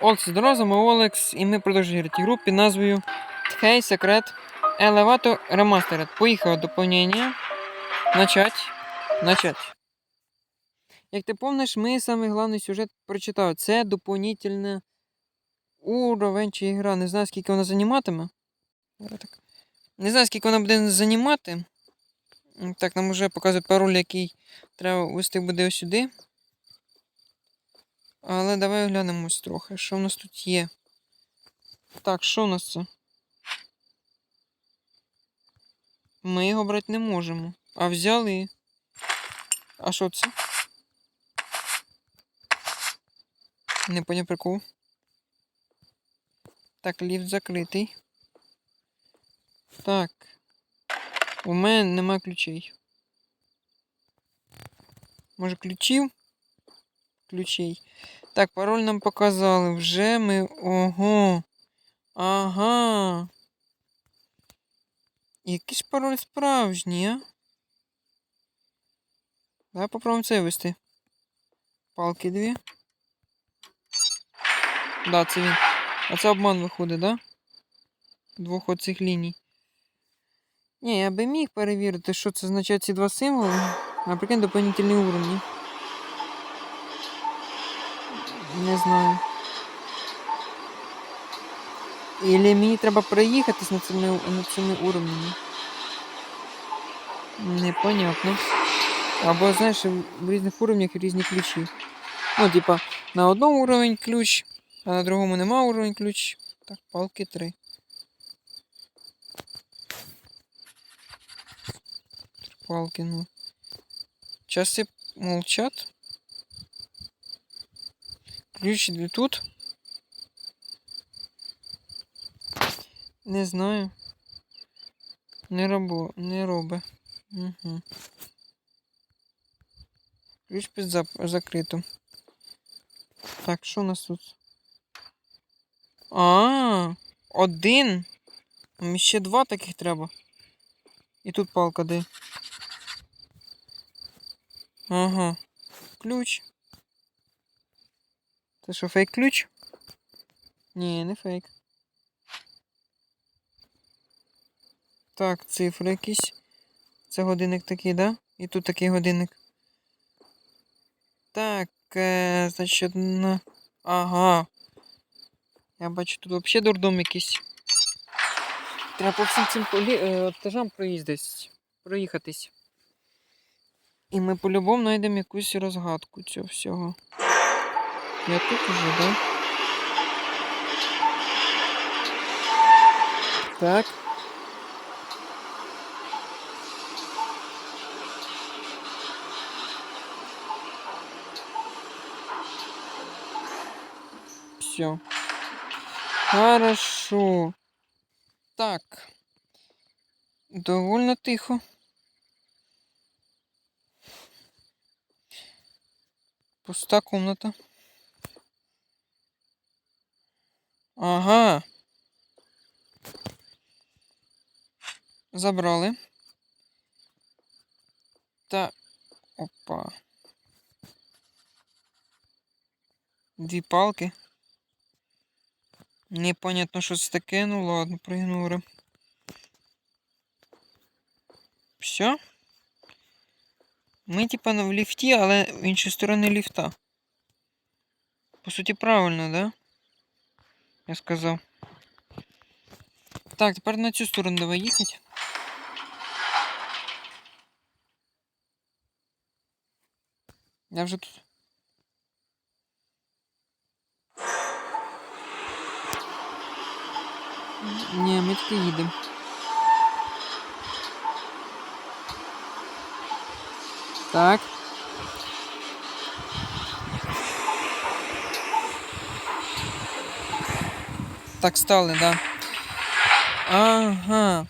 Олекс Дороза, Олекс, і ми продовжуємо грати гру під назвою Тхей Секрет Elevator Remastered. Поїхало доповнення. Начать. Начать. Як ти помниш, ми самий головний сюжет прочитали. Це доповнительне уровень чи гра. Не знаю, скільки вона займатиме. Не знаю, скільки вона буде займати. Так, нам вже показує пароль, який треба ввести буде ось сюди. Але давай оглянемось трохи, що в нас тут є. Так, що в нас це? Ми його брати не можемо. А взяли. А що це? Не поняв прикол. Так, ліфт закритий. Так. У мене нема ключей. Може ключів? Ключей. Так, пароль нам показали. Вже ми. Ого. Ага. Який ж пароль справжній, а? Давай попробуємо це ввести. Палки дві. Да, це він. А це обман виходить, да? Двох оцих ліній. Ні, я би міг перевірити, що це означає ці два символи. Наприклад, доповнительні уровні. Не знаю. Или мені треба проїхатись над цими, над цими уровнями. Непонятно. Або, знаєш, в різних уровнях різні ключі. Ну, типа, на одному уровень ключ, а на другому нема уровень ключ. Так, палки три. Три палки, ну. Часи молчат. Ключ де тут? Не знаю. Не робо, не робе. Угу. Ключ під зап... закрито. Так, що у нас тут? А, один. Мені ще два таких треба. І тут палка де. Ага. Ключ. Це що, фейк ключ? Ні, не фейк. Так, цифри якісь. Це годинник такий, да? І тут такий годинник. Так, е, значить, одна. Ага. Я бачу, тут взагалі дурдом якийсь. Треба по всім цим полі... е, етажам проїздись. Проїхатись. І ми по-любому знайдемо якусь розгадку цього всього. Я тут уже, да? Так. Все. Хорошо. Так. Довольно тихо. Пуста комната. Ага. Забрали. Та. Опа. Дві палки. Непонятно, що це таке, ну ладно, проігнорим. Все. Ми, типа, в ліфті, але в іншій сторони ліфта. По суті, правильно, да? Я сказав. Так, тепер на цю сторону давай їхати. Я вже тут. Ні, ми тільки їдемо. Так. Так, стали, да. Ага.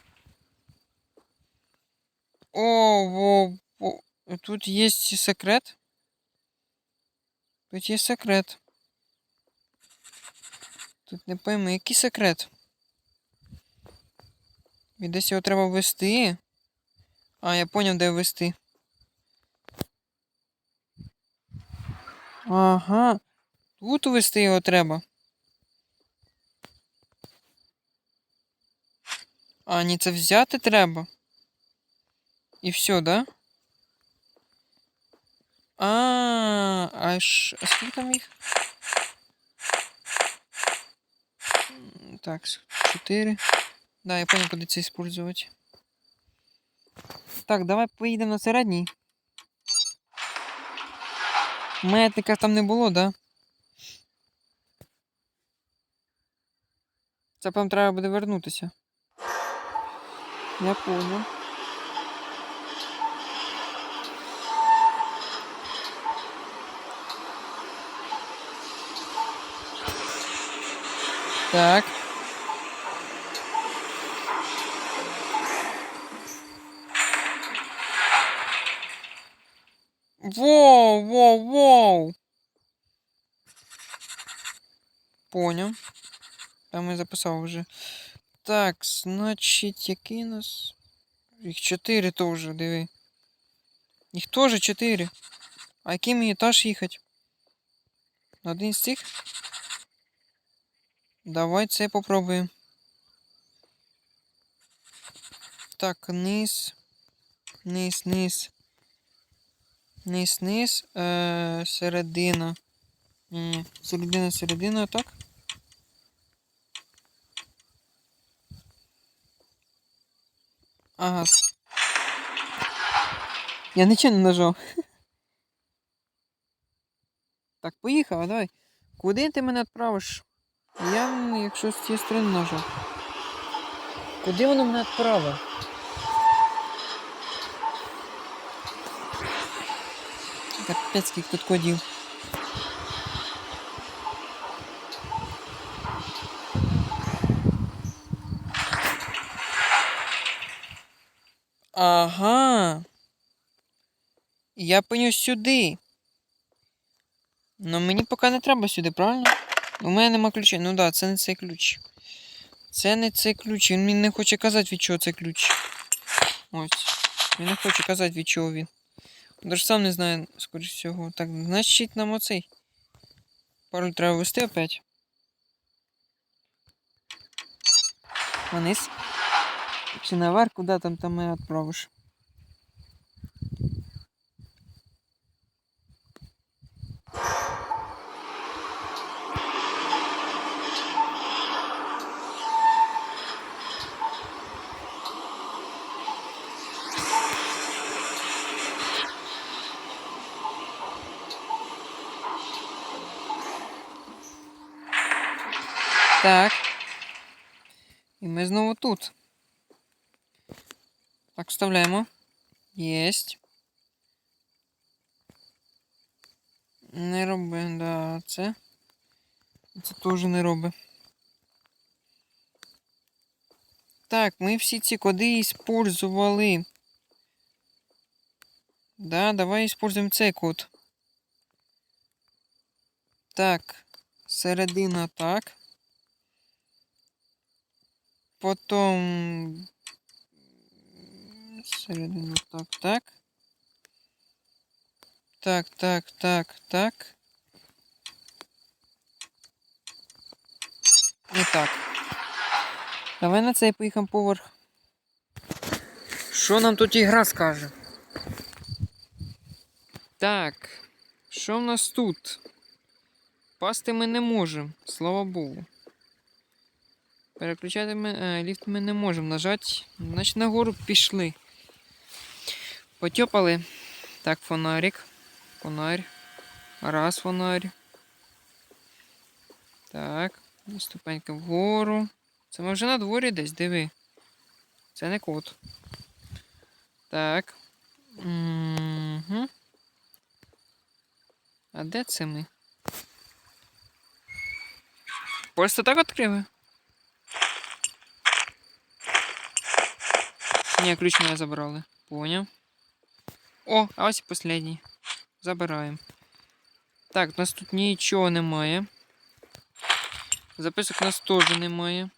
О, во, во. Тут есть секрет. Тут є секрет. Тут не пойми, який секрет. І десь його треба ввести. А, я поняв, де ввести. Ага. Тут ввести його треба. А, ні, це взяти треба. І все, да? А, а ж. А скільки там їх? Так, с- чотири. Да, я понял, куди це использовать. Так, давай поїдемо на середній. Метника там не було, да? Це прям треба буде вернутися. Я понял. Так. Воу, воу, воу. Понял. Там я записав вже. Так, значить, який нас. Їх чотири теж, диви. Їх теж чотири. А який мені етаж їхати? На один з цих? Давай це попробуємо. Так, низ. Низ, низ. Низ, низ. Е, середина. Ні, середина, середина, так? Ага. Я нічого не нажав. Так, поїхав, давай. Куди ти мене відправиш? Я, якщо з цієї сторони нажав. Куди воно мене відправить? Капець, скільки тут кодів. Ага. Я понюсь сюди. Ну мені поки не треба сюди, правильно? У мене нема ключа. Ну да, це не цей ключ. Це не цей ключ. Він мені не хоче казати, від чого цей ключ. Ось. Він не хоче казати, від чого він. Даже сам не знає, скоріш всього. Так, значить нам оцей. Пароль треба ввести опять. Вниз. Чи наверх, куди там там мене відправиш? Так. І ми знову тут. Так, вставляємо. Єсть. Не роби, да, це. Це теж не роби. Так, ми всі ці коди использували. Да, давай используємо цей код. Так, середина так. Потом середину так, так. Так, так, так, так. І так. Давай на цей поїхав поверх. Що нам тут ігра скаже? Так. Що в нас тут? Пасти ми не можемо, слава Богу. Переключати ми, е, ліфт ми не можемо нажати. Значить нагору пішли. Потьопали. Так, фонарик. Фонарь. Раз фонарь. Так. Ступенька вгору. Це ми вже на дворі десь, диви. Це не кот. Так. Угу. А де це ми? Просто так відкрили? Ні, ключ мене забрали. Поняв. О, а ось і последній. Забираємо. Так, у нас тут нічого немає. Записок у нас теж немає.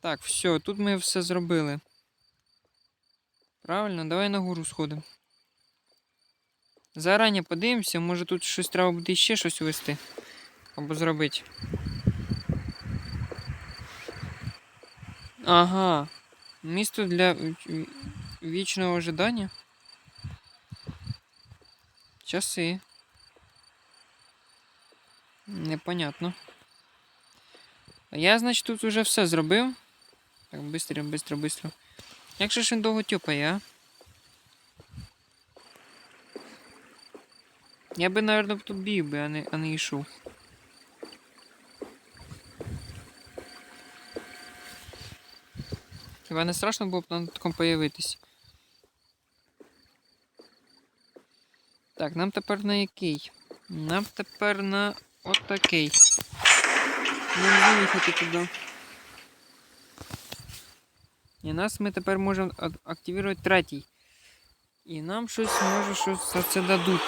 Так, все, тут ми все зробили. Правильно, давай на гору сходимо. Зарані подивимося, може тут щось треба буде ще щось вести. Або зробити. Ага. Місто для віч- вічного ожидання. Часи. Непонятно. А я, значить, тут уже все зробив. Так, быстро, быстро, быстро. Як же ж він довго тюпає, а? Я би, наверное, тут біг би, а не, а не йшов. Хіба не страшно було б на такому появитись? Так, нам тепер на який? Нам тепер на отакий. Нам виїхати туди. І нас ми тепер можемо ак- активувати третій. І нам щось може щось за це дадуть.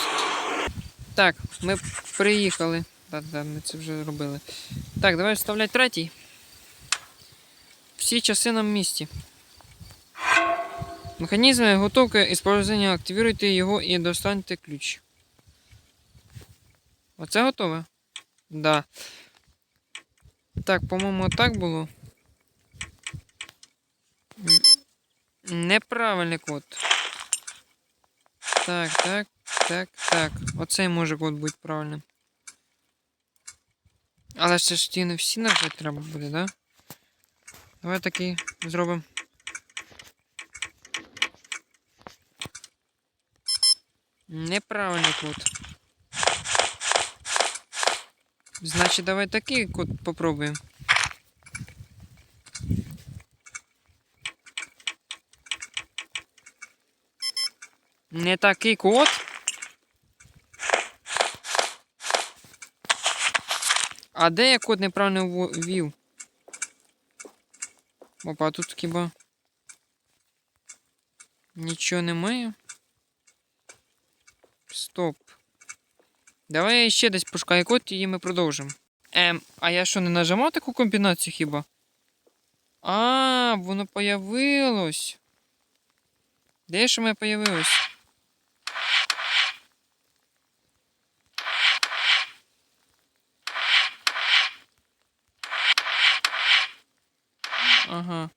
Так, ми приїхали. Так, да, ми це вже робили. Так, давай вставляй третій. Всі часи на місці. Механізм готовки і сповзення активуйте його і достаньте ключ. Оце готове? Да. Так, по-моєму, так було. Неправильний код. Так, так, так, так. Оцей може код бути правильним. Але це ж ті не всі нажати треба буде, да? Давай такий зробимо. Неправильний код. Значить, давай такий код попробуємо. Не такий код. А де я код неправильно ввів? Опа, тут хіба. Нічого немає. Стоп. Давай я ще десь пошукаю код і ми продовжимо. Ем, а я що, не нажимав таку комбінацію хіба? А, воно появилось. Де ж у мене появилось? Ага.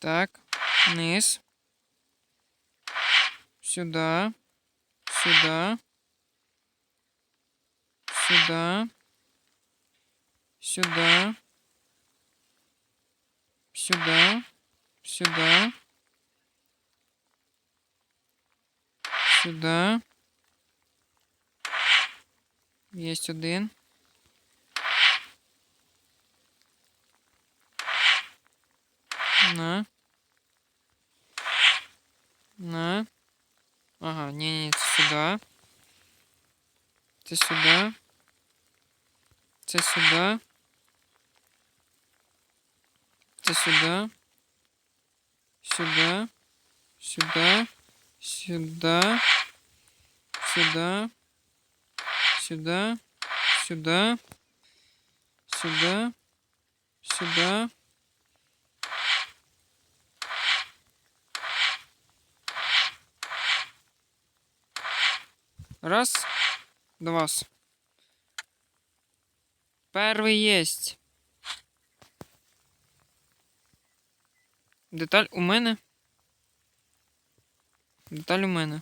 Так, вниз. Сюда. Сюда. Сюда. Сюда. Сюда. Сюда. Сюда. Есть один. На. На. Ага, не-не, це сюди. Це сюди. Це сюди. Це сюди. Сюди. Сюди. Сюди. Сюди. Сюди. Сюди. Сюди. Сюди. Раз, два. Первый есть. Деталь у мене. Деталь у мене.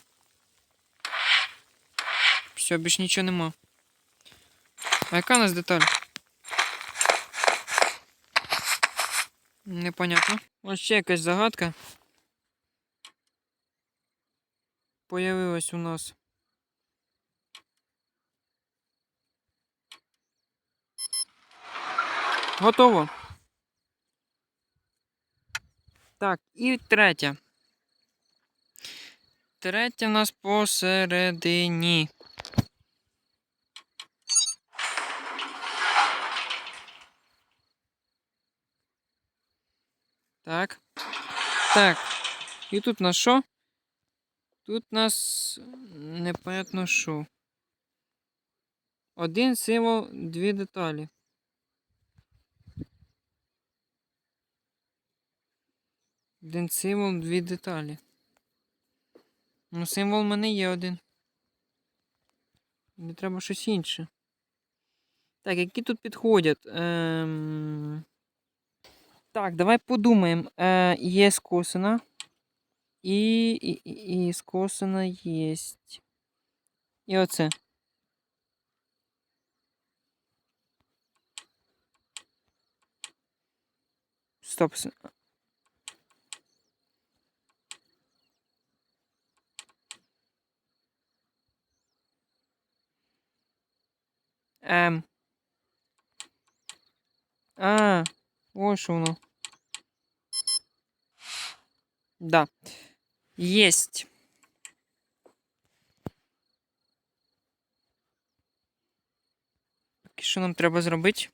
Все, більш нічого нема. А яка у нас деталь? Непонятно. Ось ще якась загадка. Появилась у нас. Готово. Так, і третя. Третя в нас посередині. Так. Так. І тут на що? Тут у нас непонятно що. Один символ, дві деталі. Один символ, дві деталі. Ну, символ в мене є один. Мені треба щось інше. Так, які тут підходять? Ем... Так, давай подумаємо. Е, є скосина. І, і, і, і скосина є. І оце. Стоп. Ем. А, ось що воно. Да. Єсть. Що нам треба зробити?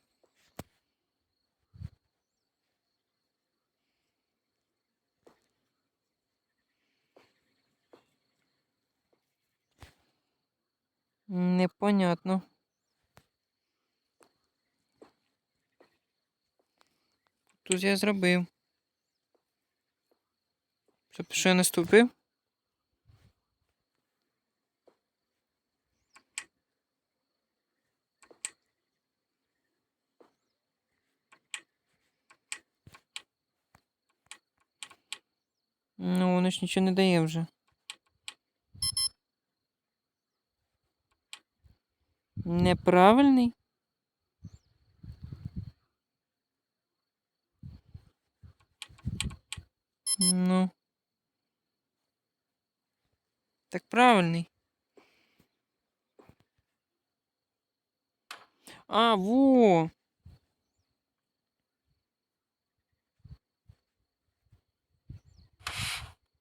Непонятно. Тут я зробив. Тобто, що я наступив? Ну, воно ж нічого не дає вже. Неправильний? Так правильний. А, во.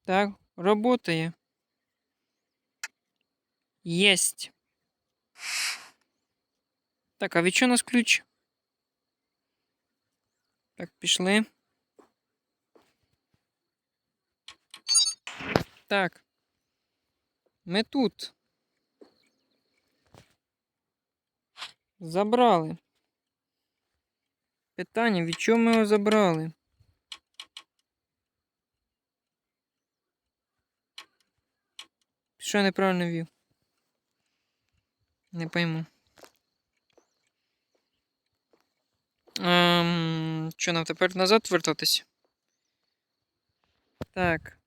Так, работає. Єсть. Так, а від чого у нас ключ? Так, пішли. Так. Ми тут. Забрали. Питання, від чого ми його забрали? Що я неправильно вів? Не пойму. Ем, що нам тепер назад вертатись? Так.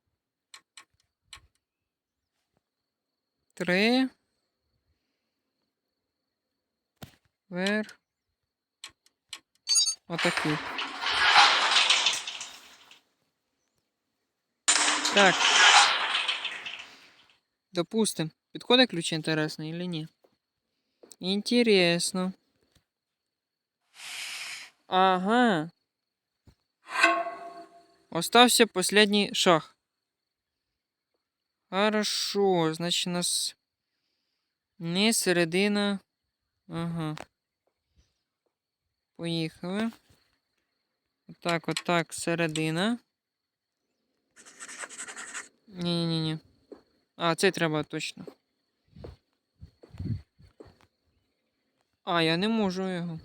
Три. Вверх. Отакий. Так. Допустим. Підходить ключ інтересний или ні? Інтересно. Ага. Остався последний шаг. Хорошо, значить у нас не середина. Ага. Поїхали. Отак, отак, середина. Ні-ні-ні. А, цей треба точно. А, я не можу його.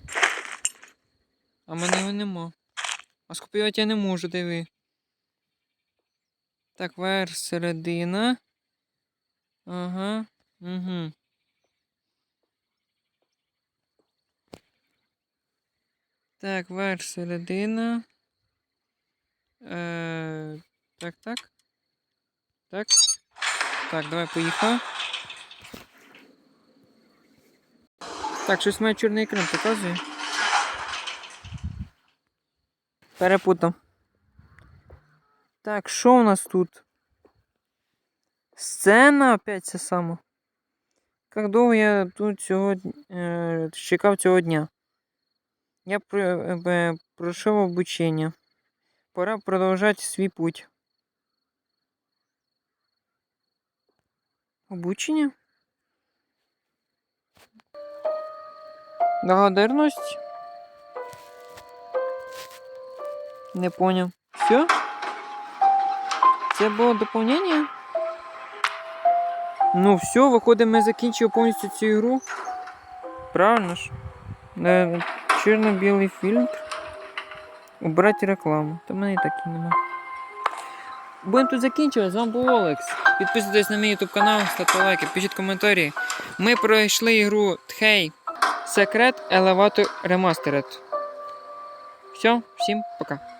А мене його нема. А скопіювати я не можу, диви. Так, верх, середина. Ага. Угу. Так, верх, середина. Е, так, так. Так. Так, давай поїхали. Так, щось має чорний екран показує. Перепутав. Так, що у нас тут? Сцена опять це саме. Як довго я тут сьогодні е, чекав цього дня? Я е, пройшов обучення. Пора продовжати свій путь. Обучення? Благодарность? Не понял. Все? Це було доповнення? Ну все, виходить, ми закінчили повністю цю ігру. Правильно ж? Е, Чорно-білий фільтр. Убрати рекламу. Та мене і так і нема. Будемо тут закінчувати. З вами був Олекс. Підписуйтесь на мій YouTube канал, ставте лайки, пишіть коментарі. Ми пройшли ігру Тхей Secret Elevator Remastered. Все, всім пока.